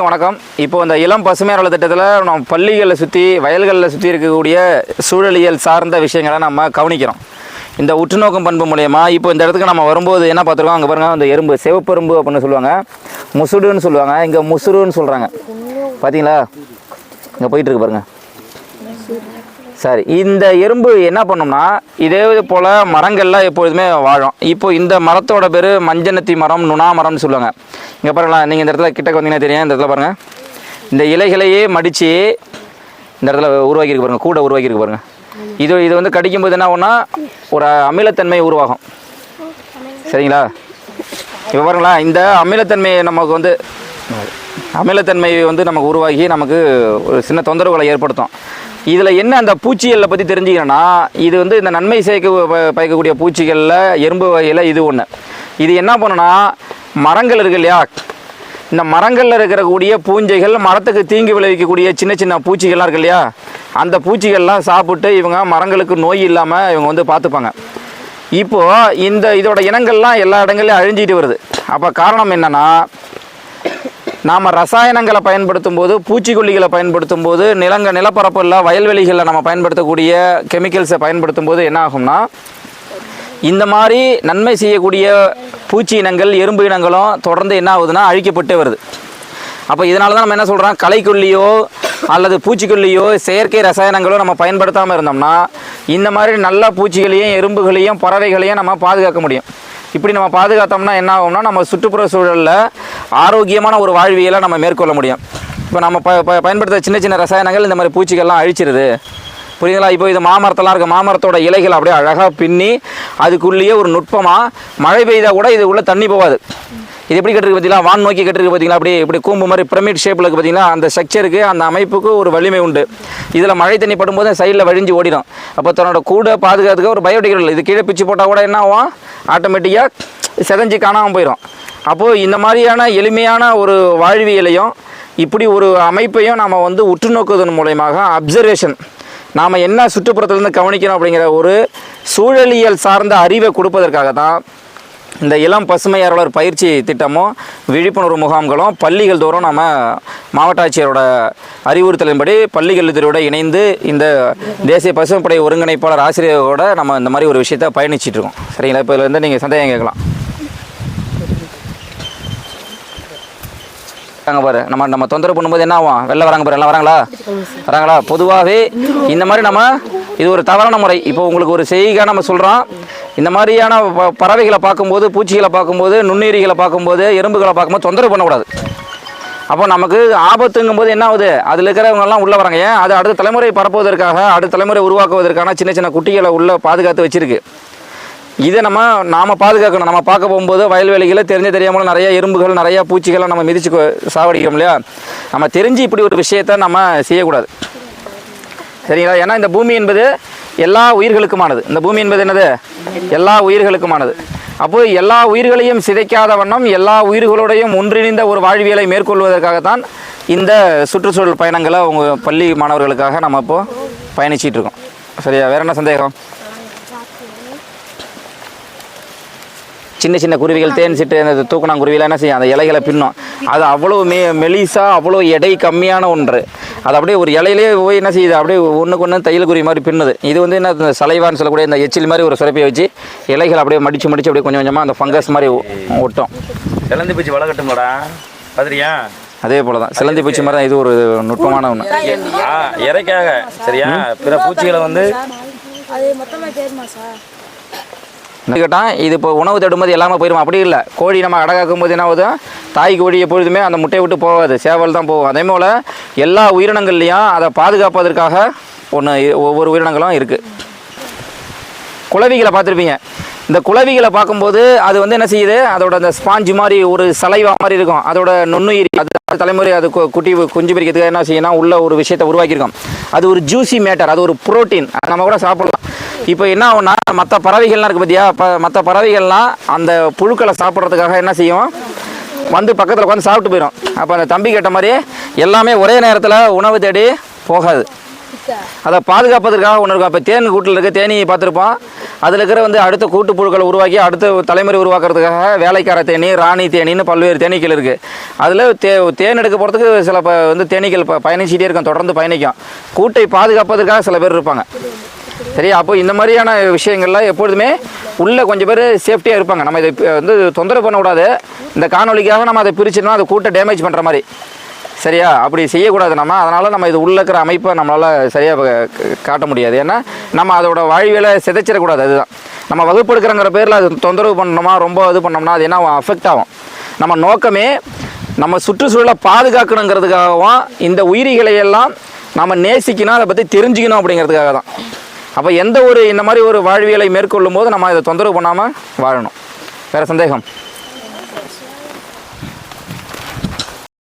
எல்லாருக்கும் வணக்கம். இப்போ இந்த இளம் பசுமை பசுமையாளர் திட்டத்தில் நம்ம பள்ளிகளை சுற்றி வயல்களில் சுற்றி இருக்கக்கூடிய சூழலியல் சார்ந்த விஷயங்களை நம்ம கவனிக்கிறோம். இந்த உற்றுநோக்கும் பண்பு மூலயமா இப்போ இந்த இடத்துக்கு நம்ம வரும்போது என்ன பார்த்துருக்கோம்? அங்கே பாருங்கள் அந்த எறும்பு சிவப்பெரும்பு அப்படின்னு சொல்லுவாங்க. முசுடுன்னு சொல்லுவாங்க. இங்கே முசுருன்னு சொல்கிறாங்க பார்த்தீங்களா இங்கே போயிட்டுருக்கு பாருங்கள் சரி இந்த எறும்பு என்ன பண்ணும்னா இதே போல் மரங்கள்லாம் எப்பொழுதுமே வாழும். இப்போ இந்த மரத்தோட பேர் மஞ்சனத்தி மரம் நுணா மரம்னு சொல்லுவாங்க. இங்கே பாருங்களா நீங்கள் இந்த இடத்துல கிட்டக்கு வந்தீங்கன்னா தெரியும் இந்த இடத்துல பாருங்கள் இந்த இலைகளையே மடித்து இந்த இடத்துல உருவாக்கியிருக்கு பாருங்கள் கூட உருவாக்கியிருக்கு பாருங்கள் இது இது வந்து கடிக்கும்போது என்ன ஆகும்னா ஒரு அமிலத்தன்மை உருவாகும். சரிங்களா? இப்போ பாருங்களா இந்த அமிலத்தன்மை நமக்கு வந்து அமிலத்தன்மை வந்து நமக்கு உருவாகி நமக்கு ஒரு சின்ன தொந்தரவுகளை ஏற்படுத்தும். இதில் என்ன அந்த பூச்சிகளை பற்றி தெரிஞ்சுக்கிறேன்னா இது வந்து இந்த நன்மை சேர்க்க ப- பயக்கக்கூடிய பூச்சிகளில் எறும்பு வகையில் இது ஒன்று இது என்ன பண்ணுன்னா மரங்கள் இருக்கு இல்லையா? இந்த மரங்களில் இருக்கக்கூடிய பூஞ்சைகள் மரத்துக்கு தீங்கு விளைவிக்கக்கூடிய சின்ன சின்ன பூச்சிகள்லாம் இருக்கு இல்லையா? அந்த பூச்சிகள்லாம் சாப்பிட்டு இவங்க மரங்களுக்கு நோய் இல்லாமல் இவங்க வந்து பார்த்துப்பாங்க இப்போது இந்த இதோட இனங்கள்லாம் எல்லா இடங்கள்லையும் அழிஞ்சிட்டு வருது. அப்போ காரணம் என்னென்னா நாம் ரசாயனங்களை பயன்படுத்தும் போது பூச்சிக்கொல்லிகளை பயன்படுத்தும் போது நிலங்க நிலப்பரப்பில் வயல்வெளிகளில் நம்ம பயன்படுத்தக்கூடிய கெமிக்கல்ஸை பயன்படுத்தும் போது என்ன ஆகும்னா இந்த மாதிரி நன்மை செய்யக்கூடிய பூச்சி இனங்கள் எறும்பு இனங்களும் தொடர்ந்து என்ன ஆகுதுன்னா அழிக்கப்பட்டே வருது. அப்போ இதனால தான் நம்ம என்ன சொல்கிறோம் களைக்கொல்லியோ அல்லது பூச்சிக்கொல்லியோ செயற்கை ரசாயனங்களோ நம்ம பயன்படுத்தாமல் இருந்தோம்னா இந்த மாதிரி நல்ல பூச்சிகளையும் எறும்புகளையும் பறவைகளையும் நம்ம பாதுகாக்க முடியும். இப்படி நம்ம பாதுகாத்தோம்னா என்ன ஆகும்னா நம்ம சுற்றுப்புற சூழலில் ஆரோக்கியமான ஒரு வாழ்வியலை நம்ம மேற்கொள்ள முடியும். இப்போ நம்ம ப ப- பயன்படுத்துகிற சின்ன சின்ன ரசாயனங்கள் இந்த மாதிரி பூச்சிகள்லாம் அழிச்சிருது. புரியுதுங்களா? இப்போ இது மாமரத்தெல்லாம் இருக்க. மாமரத்தோட இலைகள் அப்படியே அழகாக பின்னி அதுக்குள்ளேயே ஒரு நுட்பமாக மழை பெய்தால் கூட இது உள்ளே தண்ணி போகாது. இது எப்படி கட்டிருக்கு பார்த்தீங்களா? வான் நோக்கி கட்டிருக்கு பார்த்தீங்களா? அப்படி இப்படி கூம்பு மாதிரி பிரமிட் ஷேப்பில் இருக்குது பார்த்தீங்களா? அந்த ஸ்ட்ரக்சருக்கு அந்த அமைப்புக்கு ஒரு வலிமை உண்டு. இதில் மழை தண்ணி படும்போது சைடில் வழிஞ்சு ஓடிடும். அப்போ தன்னோட கூட பாதுகாத்துக்க ஒரு பயோடிகிரல் இது கீழே பிச்சு போட்டால் கூட என்ன ஆகும்? ஆட்டோமேட்டிக்காக செதஞ்சு காணாமல் போயிடும். அப்போது இந்த மாதிரியான எளிமையான ஒரு வாழ்வியலையும் இப்படி ஒரு அமைப்பையும் நாம் வந்து உற்று நோக்குவதன் மூலயமாக அப்சர்வேஷன் நாம் என்ன சுற்றுப்புறத்துலேருந்து கவனிக்கணும் அப்படிங்கிற ஒரு சூழலியல் சார்ந்த அறிவை கொடுப்பதற்காக தான் இந்த இளம் பசுமையாளர் பயிற்சி திட்டமும் விழிப்புணர்வு முகாம்களும் பள்ளிகள் தோறும் நம்ம மாவட்ட ஆட்சியரோட அறிவுறுத்தலின்படி பள்ளிகள் துறையோட இணைந்து இந்த தேசிய பசுமைப்படை ஒருங்கிணைப்பாளர் ஆசிரியரோட நம்ம இந்த மாதிரி ஒரு விஷயத்தை பயணிச்சிட்டு இருக்கோம். சரிங்களா? இப்போ இதில் வந்து நீங்கள் சந்தேகம் கேட்கலாம். வராங்க பாரு நம்ம நம்ம தொந்தரவு பண்ணும்போது என்ன ஆகும்? வெளில வராங்க பாரு எல்லாம் வராங்களா? வராங்களா? பொதுவாகவே இந்த மாதிரி நம்ம இது ஒரு தவறான முறை. இப்போ உங்களுக்கு ஒரு செய்திக்காக நம்ம சொல்கிறோம் இந்த மாதிரியான ப- பறவைகளை பார்க்கும்போது பூச்சிகளை பார்க்கும்போது நுண்ணுயிரிகளை பார்க்கும்போது எறும்புகளை பார்க்கும்போது தொந்தரவு பண்ணக்கூடாது. அப்போ நமக்கு ஆபத்துங்கும் போது என்ன ஆகுது? அதில் இருக்கிறவங்கெல்லாம் உள்ளே வராங்க. ஏன்? அது அடுத்த தலைமுறை பரப்புவதற்காக அடுத்த தலைமுறை உருவாக்குவதற்கான சின்ன சின்ன குட்டிகளை உள்ளே பாதுகாத்து வச்சிருக்கு. இதை நம்ம நாம பாதுகாக்கணும். நம்ம பார்க்க போகும்போது வயல்வெளிகளை தெரிஞ்சு தெரியாமல் நிறைய எறும்புகள் நிறையா பூச்சிகளை நம்ம மிதிச்சு சாவடிக்கிறோம் இல்லையா? நம்ம தெரிஞ்சு இப்படி ஒரு விஷயத்த நம்ம செய்யக்கூடாது. சரிங்களா? ஏன்னா இந்த பூமி என்பது எல்லா உயிர்களுக்குமானது. இந்த பூமி என்பது என்னது? எல்லா உயிர்களுக்குமானது. அப்போது எல்லா உயிர்களையும் சிதைக்காத வண்ணம் எல்லா உயிர்களோடையும் ஒன்றிணைந்த ஒரு வாழ்வியலை மேற்கொள்வதற்காகத்தான் இந்த சுற்றுச்சூழல் பயணங்களை உங்கள் பள்ளி மாணவர்களுக்காக நம்ம இப்போது பயணிச்சிட்டு இருக்கோம். சரியா? வேற என்ன சந்தேகம்? சின்ன சின்ன குருவிகள் தேன் சிட்டு அந்த தூக்கணாங்குருவிலாம் என்ன செய்யும்? அந்த இலைகளை பின்னும். அது அவ்வளோ மெ மெலிசாக அவ்வளோ எடை கம்மியான ஒன்று. அது அப்படியே ஒரு இலையிலே போய் என்ன செய்யுது? அப்படியே ஒன்றுக்கு ஒன்று தையல் குருவி மாதிரி பின்னுது. இது வந்து என்ன இந்த சலைவான்னு சொல்லக்கூடிய இந்த எச்சில் மாதிரி ஒரு சுரப்பியை வச்சு இலைகள் அப்படியே மடித்து மடித்து அப்படியே கொஞ்சம் கொஞ்சமாக அந்த ஃபங்கஸ் மாதிரி ஒட்டும். சிலந்தி பூச்சி வளர்க்கட்டும்லடா பாத்திரியா? அதே போல தான் சிலந்தி பூச்சி மாதிரி தான் இது ஒரு நுட்பமான ஒன்று ஆ இறைக்காக சரியா? பிற பூச்சிகளை வந்து கேட்டால் இது இப்போ உணவு தேடும்போது எல்லாமே போயிடும் அப்படி இல்லை. கோழி நம்ம அடகாக்கும் போது என்ன ஆகுது? தாய் கோழி எப்பொழுதுமே அந்த முட்டையை விட்டு போகாது. சேவல் தான் போகும். அதே போல் எல்லா உயிரினங்கள்லையும் அதை பாதுகாப்பதற்காக ஒன்று ஒவ்வொரு உயிரினங்களும் இருக்குது குளவிகளை பார்த்துருப்பீங்க. இந்த குளவிகளை பார்க்கும்போது அது வந்து என்ன செய்யுது? அதோட அந்த ஸ்பாஞ்சு மாதிரி ஒரு சலைவா மாதிரி இருக்கும். அதோட நுண்ணுயிரி அது தலைமுறை அது கு- குட்டி குஞ்சு பிரிக்கிறதுக்கு என்ன செய்யணும் உள்ள ஒரு விஷயத்தை உருவாக்கியிருக்கோம். அது ஒரு ஜூசி மேட்டர் அது ஒரு புரோட்டீன் நம்ம கூட சாப்பிடலாம். இப்போ என்ன ஆகும்னா மற்ற பறவைகள்லாம் இருக்குது பார்த்தியா ப மற்ற பறவைகள்லாம் அந்த புழுக்களை சாப்பிட்றதுக்காக என்ன செய்யும்? வந்து பக்கத்தில் உட்காந்து சாப்பிட்டு போயிடும் அப்போ அந்த தம்பி கேட்ட மாதிரி எல்லாமே ஒரே நேரத்தில் உணவு தேடி போகாது. அதை பாதுகாப்பதற்காக ஒன்று இருக்கும். இப்போ தேன் கூட்டில் இருக்க தேனியை பார்த்துருப்போம். அதில் இருக்கிற வந்து அடுத்த கூட்டு புழுக்களை உருவாக்கி அடுத்த தலைமுறை உருவாக்குறதுக்காக வேலைக்கார தேனி ராணி தேனின்னு பல்வேறு தேனீக்கள் இருக்குது அதில் தே தேன் எடுக்க போகிறதுக்கு சில ப வந்து தேனீக்கள் ப பயணிச்சிட்டே இருக்கும். தொடர்ந்து பயணிக்கும். கூட்டை பாதுகாப்பதற்காக சில பேர் இருப்பாங்க. சரியா? அப்போ இந்த மாதிரியான விஷயங்கள்லாம் எப்பொழுதுமே உள்ளே கொஞ்சம் பேர் சேஃப்டியாக இருப்பாங்க. நம்ம இதை வந்து தொந்தரவு பண்ணக்கூடாது. இந்த காணொலிக்காக நம்ம அதை பிரிச்சுனா அதை கூட்ட டேமேஜ் பண்ணுற மாதிரி. சரியா? அப்படி செய்யக்கூடாது நம்ம. அதனால் நம்ம இது உள்ளே இருக்கிற அமைப்பை நம்மளால் சரியாக காட்ட முடியாது. ஏன்னா நம்ம அதோட வாழ்வியலை சிதைச்சிடக்கூடாது. அதுதான். நம்ம வகுப்பெடுக்கிறங்கிற பேரில் அது தொந்தரவு பண்ணோமா ரொம்ப இது பண்ணோம்னா அது என்ன அஃபெக்ட் ஆகும். நம்ம நோக்கமே நம்ம சுற்றுச்சூழலை பாதுகாக்கணுங்கிறதுக்காகவும் இந்த உயிரிகளை எல்லாம் நம்ம நேசிக்கணும் அதை பற்றி தெரிஞ்சுக்கணும் அப்படிங்கிறதுக்காக தான் அப்போ எந்த ஒரு இந்த மாதிரி ஒரு வாழ்வியலை மேற்கொள்ளும் போது நம்ம இதை தொந்தரவு பண்ணாமல் வாழணும். வேறு சந்தேகம்?